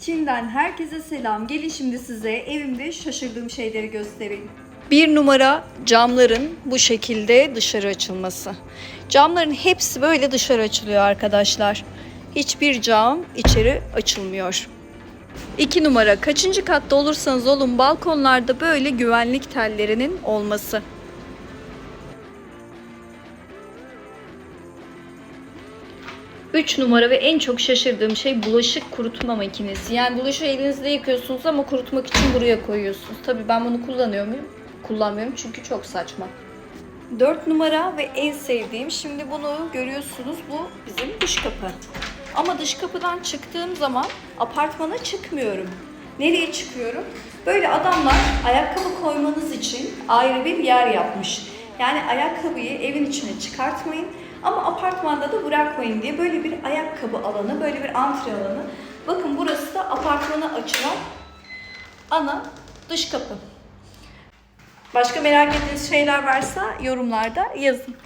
Çin'den herkese selam. Gelin şimdi size evimde şaşırdığım şeyleri göstereyim. Bir numara camların bu şekilde dışarı açılması. Camların hepsi böyle dışarı açılıyor arkadaşlar. Hiçbir cam içeri açılmıyor. İki numara kaçıncı katta olursanız olun balkonlarda böyle güvenlik tellerinin olması. 3 numara ve en çok şaşırdığım şey bulaşık kurutma makinesi. Yani bulaşığı elinizde yıkıyorsunuz ama kurutmak için buraya koyuyorsunuz. Tabii ben bunu kullanıyor muyum? Kullanmıyorum çünkü çok saçma. 4 numara ve en sevdiğim şimdi bunu görüyorsunuz bu bizim dış kapı. Ama dış kapıdan çıktığım zaman apartmana çıkmıyorum. Nereye çıkıyorum? Böyle adamlar ayakkabı koymanız için ayrı bir yer yapmış. Yani ayakkabıyı evin içine çıkartmayın ama apartmanda da bırakmayın diye böyle bir ayakkabı alanı, böyle bir antre alanı. Bakın burası da apartmana açılan ana dış kapı. Başka merak ettiğiniz şeyler varsa yorumlarda yazın.